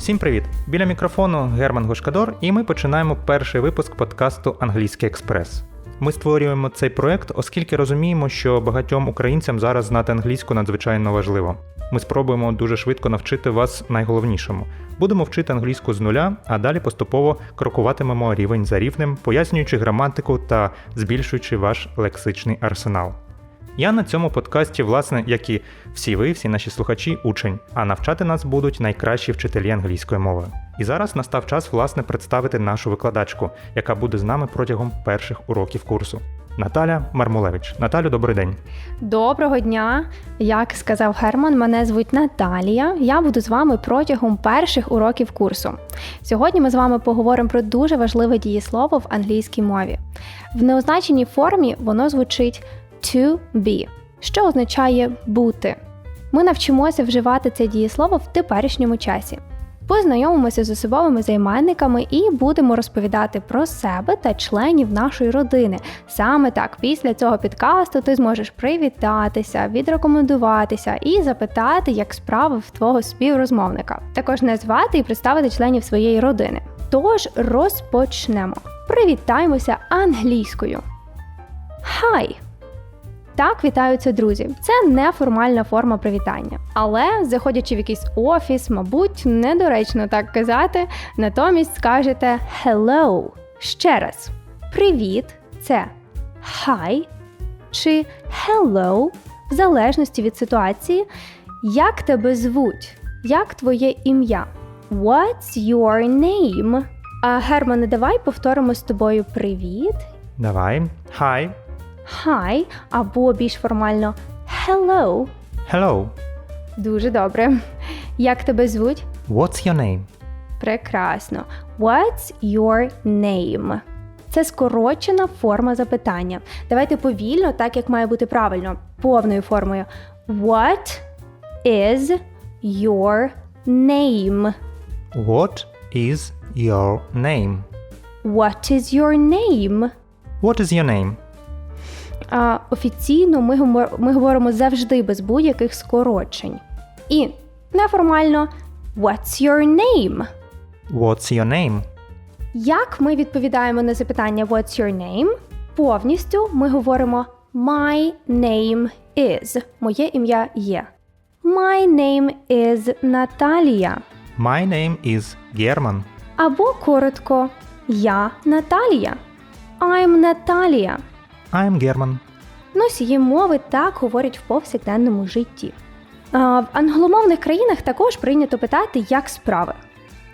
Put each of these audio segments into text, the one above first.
Всім привіт! Біля мікрофону Герман Гошкадор, і ми починаємо перший випуск подкасту Англійський експрес. Ми створюємо цей проект, оскільки розуміємо, що багатьом українцям зараз знати англійську надзвичайно важливо. Ми спробуємо дуже швидко навчити вас найголовнішому. Будемо вчити англійську з нуля, а далі поступово крокуватимемо рівень за рівнем, пояснюючи граматику та збільшуючи ваш лексичний арсенал. Я на цьому подкасті, власне, як і всі ви, всі наші слухачі, учень, а навчати нас будуть найкращі вчителі англійської мови. І зараз настав час, власне, представити нашу викладачку, яка буде з нами протягом перших уроків курсу. Наталя Мармулевич. Наталю, добрий день. Доброго дня! Як сказав Герман, мене звуть Наталія. Я буду з вами протягом перших уроків курсу. Сьогодні ми з вами поговоримо про дуже важливе дієслово в англійській мові. В неозначеній формі воно звучить to be, що означає бути. Ми навчимося вживати це дієслово в теперішньому часі. Познайомимося з особовими займенниками і будемо розповідати про себе та членів нашої родини. Саме так, після цього підкасту ти зможеш привітатися, відрекомендуватися і запитати, як справи в твого співрозмовника. Також назвати і представити членів своєї родини. Тож розпочнемо. Привітаємося англійською. Hi! Так вітаються друзі. Це неформальна форма привітання. Але, заходячи в якийсь офіс, мабуть, недоречно так казати. Натомість скажете hello. Ще раз. Привіт це hi чи hello, в залежності від ситуації. Як тебе звуть? Як твоє ім'я? What's your name? А Германе, давай повторимо з тобою привіт Давай. Hi. Hi або більш формально hello. Hello. Дуже добре. Як тебе звуть? What's your name? Прекрасно. What's your name? Це скорочена форма запитання. Давайте повільно, так як має бути правильно, повною формою. What is your name? What is your name? What is your name? What is your name? А, офіційно ми, ми говоримо завжди без будь-яких скорочень. І неформально What's your name? What's your name? Як ми відповідаємо на запитання What's your name? Повністю ми говоримо My name is. Моє ім'я є. My name is Наталія. My name is German. Або коротко Я Наталія. I'm Наталія. I'm German. Носії мови так говорять в повсякденному житті. А, в англомовних країнах також прийнято питати, як справи.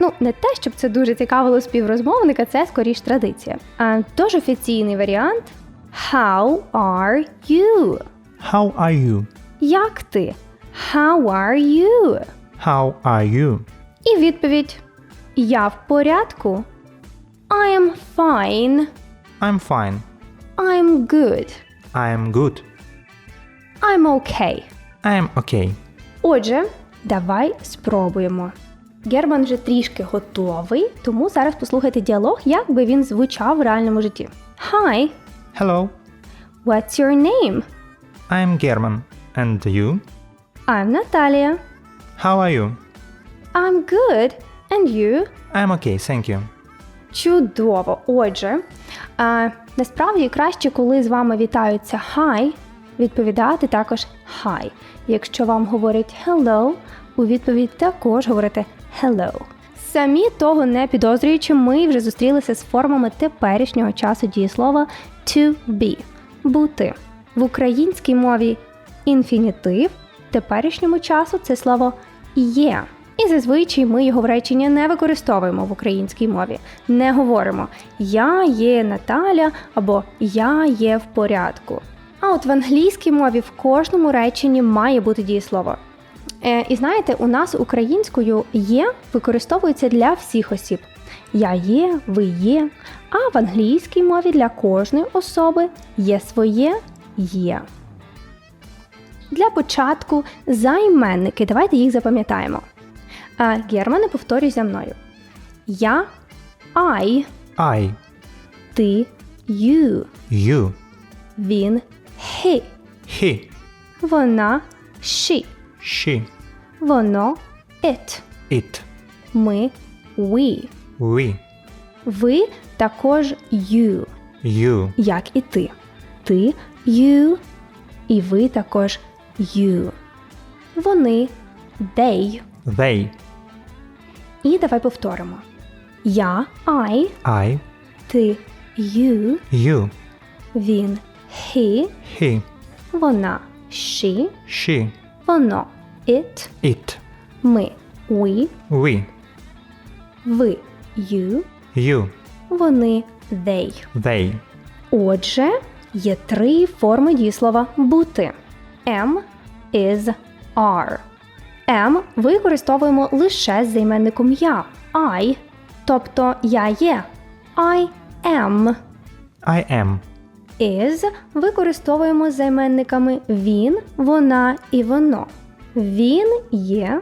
Ну, не те, щоб це дуже цікавило співрозмовника, це скоріш традиція. А, тож офіційний варіант How are you? How are you? Як ти? How are you? How are you? І відповідь Я в порядку. I am fine. I'm fine. I'm good. I'm good. I'm okay. I'm okay. Отже, давай спробуємо. Герман вже трішки готовий, тому зараз послухайте діалог, як би він звучав в реальному житті. Hi, Hello. what's your name? I'm German. And you? I'm Natalia. How are you? I'm good. And you? I'm okay, thank you. Чудово. Отже, а, насправді краще, коли з вами вітаються hi, відповідати також hi. Якщо вам говорять hello, у відповідь також говорити hello. Самі того не підозрюючи, ми вже зустрілися з формами теперішнього часу дієслова to be бути. В українській мові інфінітив теперішньому часу це слово є. І зазвичай ми його в реченні не використовуємо в українській мові. Не говоримо Я є Наталя або Я є в порядку. А от в англійській мові в кожному реченні має бути дієслово. Е, і знаєте, у нас українською є використовується для всіх осіб. Я є, ви є. А в англійській мові для кожної особи є своє є. Для початку займенники. Давайте їх запам'ятаємо. А, Германе, повторюй за мною. Я I, I. ти you, You. він he, He. вона she, She. воно it, It. Ми we. We. Ви також you, You. як і ти. Ти you, і ви також you. Вони they. They. І давай повторимо. Я I, I. ти you, You. він he, He. вона she, She. воно it, It. ми we, We. ви you, You. вони they. They. Отже, є три форми дієслова бути: am, is, are. Am використовуємо лише з займенником я I, тобто я є. I am. I am. Is використовуємо з займенниками він, вона і воно. Він є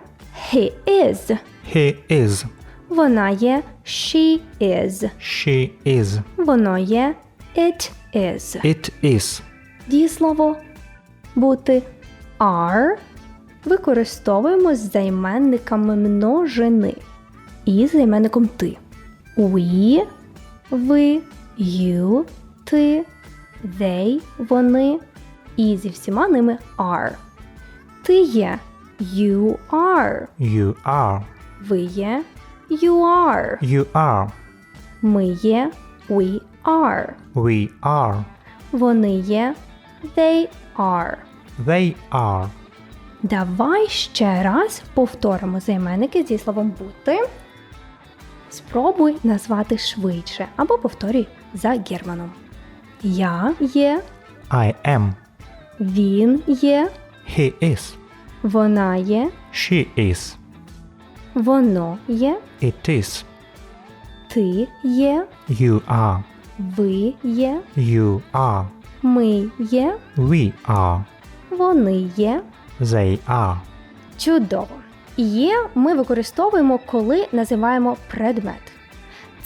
he is. He is. Вона є she is. She is. Воно є it is. It is. Дієслово бути are використовуємо з займенниками множини і займенником ти. We, ви, you, ти, they, вони і зі всіма ними are. Ти є you are. You are. Ви є you are. You are. Ми є we are. We are. Вони є they are. They are. Давай ще раз повторимо займенники зі словом бути. Спробуй назвати швидше або повторюй за Германом. Я є, I am. він є, He is. вона є, She is. воно є, It is. ти є, You are. ви є, You are. ми є, We are. вони є. They are. Чудово! Є ми використовуємо, коли називаємо предмет.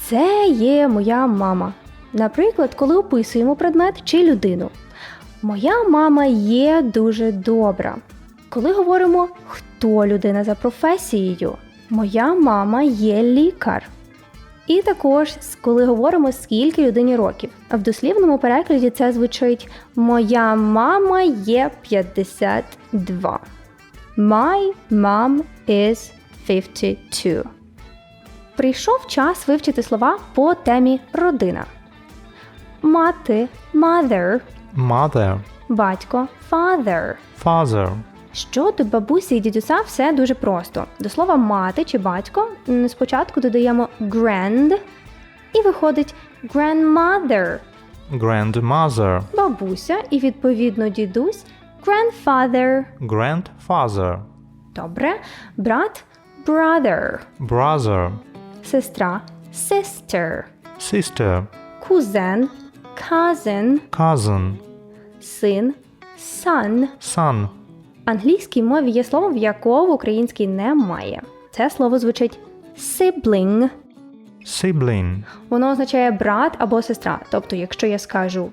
Це є моя мама. Наприклад, коли описуємо предмет чи людину. Моя мама є дуже добра. Коли говоримо, хто людина за професією, моя мама є лікар. І також, коли говоримо, скільки людині років. В дослівному перекладі це звучить Моя мама є 52. My mom is 52. Прийшов час вивчити слова по темі родина. Мати mother, Mother. батько father. Father. Щодо бабусі і дідуся все дуже просто. До слова мати чи батько спочатку додаємо grand і виходить grandmother, Grandmother. бабуся і відповідно дідусь grandfather. Grandfather. Добре, брат brother, Brother. сестра sister, Sister. кузен cousin, Cousin. син son. Son. Англійській мові є слово, в якого в українській немає. Це слово звучить sibling. Sibling. Воно означає брат або сестра. Тобто, якщо я скажу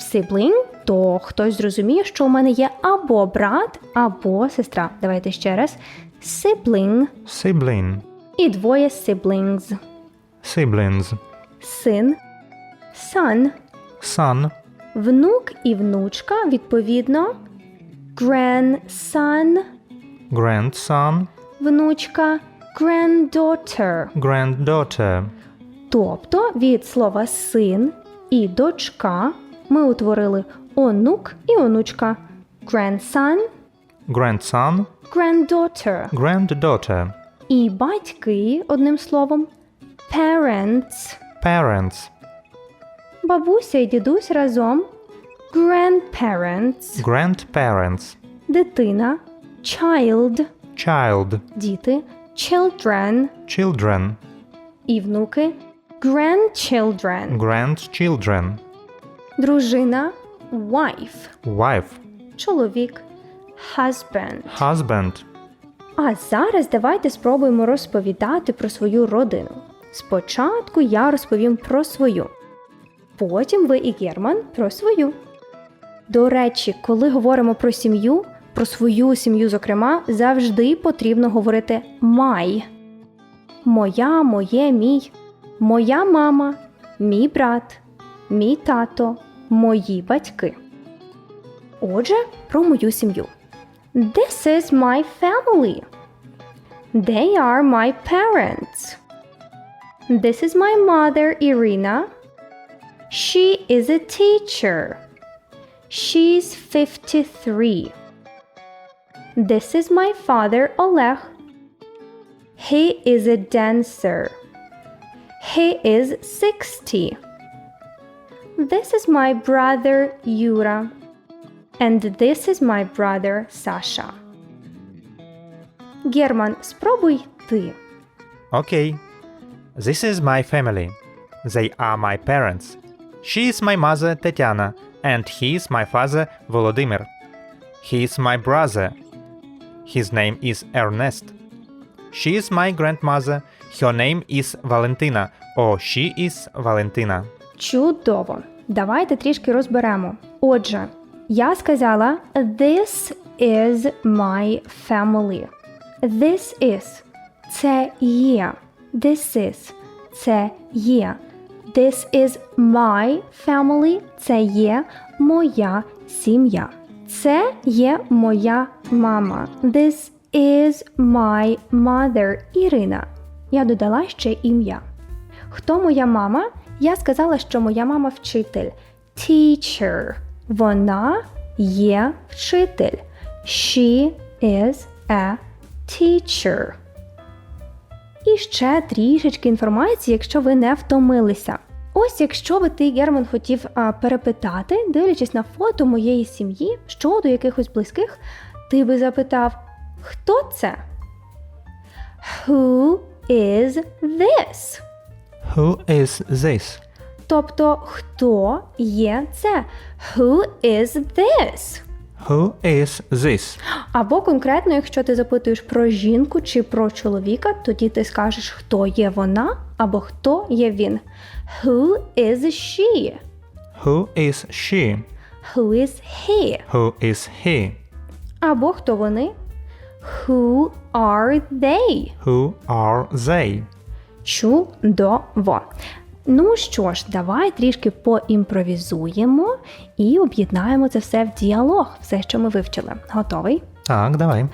sibling, то хтось зрозуміє, що у мене є або брат, або сестра. Давайте ще раз. Sibling Sibling. і двоє siblings. Siblings. Син, son, Son. внук і внучка, відповідно, grandson, Grandson. внучка, granddaughter. Granddaughter. Тобто від слова син і дочка ми утворили онук і онучка. Grandson, Grandson. granddaughter. Granddaughter. І батьки, одним словом, parents. Parents. Бабуся і дідусь разом grandparents. Grandparents. Дитина child. Child. Діти children. Children. І внуки grandchildren. Grandchildren. Дружина wife. Wife. Чоловік husband. Husband. А зараз давайте спробуємо розповідати про свою родину. Спочатку я розповім про свою, потім ви і Герман про свою. До речі, коли говоримо про сім'ю, про свою сім'ю, зокрема, завжди потрібно говорити my. моя, моє, мій, моя мама, мій брат, мій тато, мої батьки. Отже, про мою сім'ю. This is my family. They are my parents. This is my mother, Irina. She is a teacher. She's 53. This is my father, Oleg. He is a dancer. He is 60. This is my brother, Yura. And this is my brother, Sasha. Герман, спробуй ти. Окей. This is my family. They are my parents. She is my mother Tetiana, And he is my father Volodymyr. He is my brother. His name is Ernest. She is my grandmother. Her name is Valentina, or she is Valentina. Чудово. Давайте трішки розберемо. Отже, я сказала This is my family. This is це є. This is це є. This is my family. Це є моя сім'я. Це є моя мама. This is my mother Ірина. Я додала ще ім'я. Хто моя мама? Я сказала, що моя мама вчитель. Teacher. Вона є вчитель. She is a teacher. І ще трішечки інформації, якщо ви не втомилися. Ось якщо би ти, Герман, хотів а, перепитати, дивлячись на фото моєї сім'ї щодо якихось близьких, ти би запитав: Хто це? Who is this? Who is this? Тобто, хто є це? Who is this? Who is this? Або конкретно, якщо ти запитуєш про жінку чи про чоловіка, тоді ти скажеш, хто є вона або хто є він. Who is she? Who is she? Who is he? Who is he? Або хто вони? Who are they? Who are they? Чудово. Ну що ж, давай трішки поімпровізуємо і об'єднаємо це все в діалог, все, що ми вивчили. Готовий? Так, давай.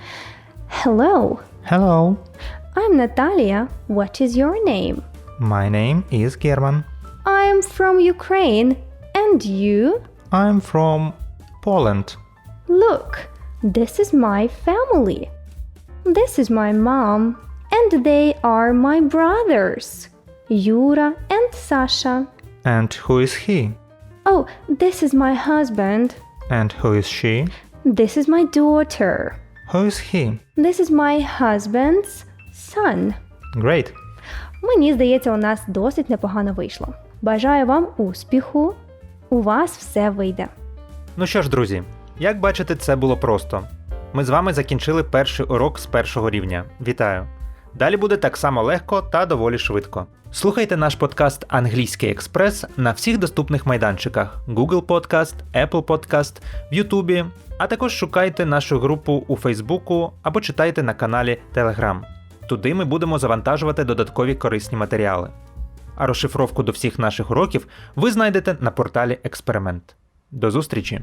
Hello, Hello. I'm Natalia. What is your name? My name is German. I'm from Ukraine. And you? I'm from Poland. Look, this is my family. This is my mom. And they are my brothers, Yura and Sasha. And who is he? Oh, this is my husband. And who is she? This is my daughter. Who is he? This is my husband's son. Great. Мені здається, у нас досить непогано вийшло. Бажаю вам успіху. У вас все вийде. Ну що ж, друзі, як бачите, це було просто. Ми з вами закінчили перший урок з першого рівня. Вітаю! Далі буде так само легко та доволі швидко. Слухайте наш подкаст Англійський експрес на всіх доступних майданчиках: Google Podcast, Apple Podcast, в Ютубі, а також шукайте нашу групу у Фейсбуку або читайте на каналі Telegram. Туди ми будемо завантажувати додаткові корисні матеріали. А розшифровку до всіх наших уроків ви знайдете на порталі Експеримент. До зустрічі!